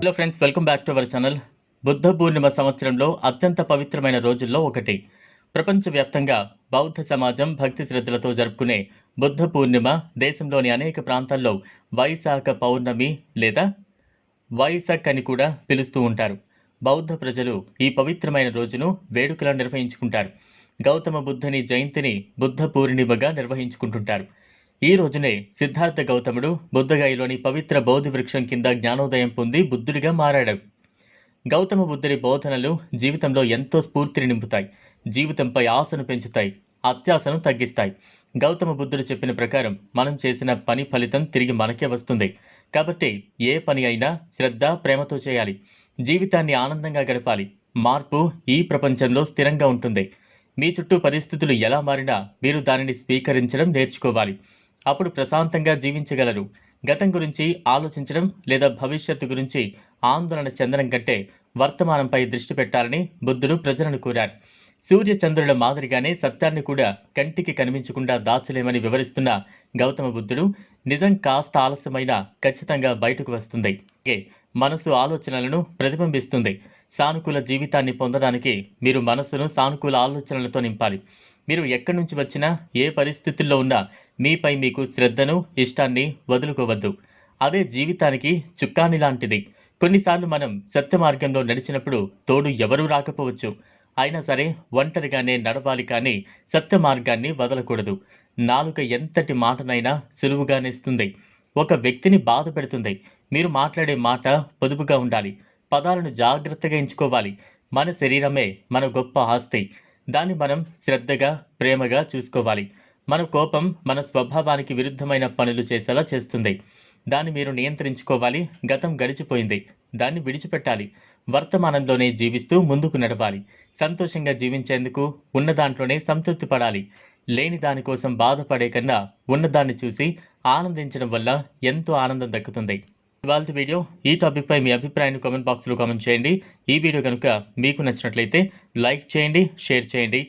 Hello friends welcome back to our channel Buddha Purnima సంవత్సరంలో అత్యంత పవిత్రమైన రోజుల్లో ఒకటి. ప్రపంచవ్యాప్తంగా బౌద్ధ సమాజం భక్తి శ్రద్ధలతో జరుపుకునే బుద్ధ పూర్ణిమ దేశంలోని అనేక ప్రాంతాల్లో వైశాఖ పౌర్ణమి లేదా వైశాఖ్ అని కూడా పిలుస్తూ ఉంటారు. బౌద్ధ ప్రజలు ఈ పవిత్రమైన రోజును వేడుకలను నిర్వహించుకుంటారు. గౌతమ బుద్ధుని జయంతిని బుద్ధ పూర్ణిమగా నిర్వహించుకుంటుంటారు. ఈ రోజునే సిద్ధార్థ గౌతముడు బుద్ధగాయలోని పవిత్ర బౌద్ధ వృక్షం కింద జ్ఞానోదయం పొంది బుద్ధుడిగా మారాడు. గౌతమ బుద్ధుడి బోధనలు జీవితంలో ఎంతో స్ఫూర్తిని నింపుతాయి జీవితంపై ఆశను పెంచుతాయి అత్యాశను తగ్గిస్తాయి. గౌతమ బుద్ధుడు చెప్పిన ప్రకారం మనం చేసిన పని ఫలితం తిరిగి మనకే వస్తుంది. కాబట్టి ఏ పని అయినా శ్రద్ధ ప్రేమతో చేయాలి. జీవితాన్ని ఆనందంగా గడపాలి. మార్పు ఈ ప్రపంచంలో స్థిరంగా ఉంటుంది. మీ చుట్టూ పరిస్థితులు ఎలా మారినా మీరు దానిని స్వీకరించడం నేర్చుకోవాలి. అప్పుడు ప్రశాంతంగా జీవించగలరు. గతం గురించి ఆలోచించడం లేదా భవిష్యత్తు గురించి ఆందోళన చెందడం కంటే వర్తమానంపై దృష్టి పెట్టాలని బుద్ధుడు ప్రజలను కోరారు సూర్య చంద్రుల మాదిరిగానే సత్యాన్ని కూడా కంటికి కనిపించకుండా దాచలేమని వివరిస్తున్న గౌతమ బుద్ధుడు నిజం కాస్త ఆలస్యమైనా ఖచ్చితంగా బయటకు వస్తుంది. మనసు ఆలోచనలను ప్రతిబింబిస్తుంది. సానుకూల జీవితాన్ని పొందడానికి మీరు మనసును సానుకూల ఆలోచనలతో నింపాలి. మీరు ఎక్కడి నుంచి వచ్చినా ఏ పరిస్థితుల్లో ఉన్నా మీపై మీకు శ్రద్ధను ఇష్టాన్ని వదులుకోవద్దు. అదే జీవితానికి చుక్కాని లాంటిది. కొన్నిసార్లు మనం సత్య మార్గంలో నడిచినప్పుడు తోడు ఎవరూ రాకపోవచ్చు. అయినా సరే ఒంటరిగానే నడవాలి కానీ సత్య మార్గాన్ని వదలకూడదు. నాలుక ఎంతటి మాటనైనా సులువుగానేస్తుంది ఒక వ్యక్తిని బాధ పెడుతుంది. మీరు మాట్లాడే మాట పొదుపుగా ఉండాలి. పదాలను జాగ్రత్తగా ఎంచుకోవాలి. మన శరీరమే మన గొప్ప ఆస్తి. దాన్ని మనం శ్రద్ధగా ప్రేమగా చూసుకోవాలి. మన కోపం మన స్వభావానికి విరుద్ధమైన పనులు చేసేలా చేస్తుంది. దాన్ని మీరు నియంత్రించుకోవాలి. గతం గడిచిపోయింది. దాన్ని విడిచిపెట్టాలి. వర్తమానంలోనే జీవిస్తూ ముందుకు నడవాలి. సంతోషంగా జీవించేందుకు ఉన్న దాంట్లోనే సంతృప్తి పడాలి. లేని దానికోసం బాధపడే కన్నా ఉన్నదాన్ని చూసి ఆనందించడం వల్ల ఎంతో ఆనందం దక్కుతుంది. ఇవాళ వీడియో. ఈ టాపిక్పై మీ అభిప్రాయాన్ని కామెంట్ బాక్స్లో కామెంట్ చేయండి. ఈ వీడియో కనుక మీకు నచ్చినట్లయితే లైక్ చేయండి షేర్ చేయండి.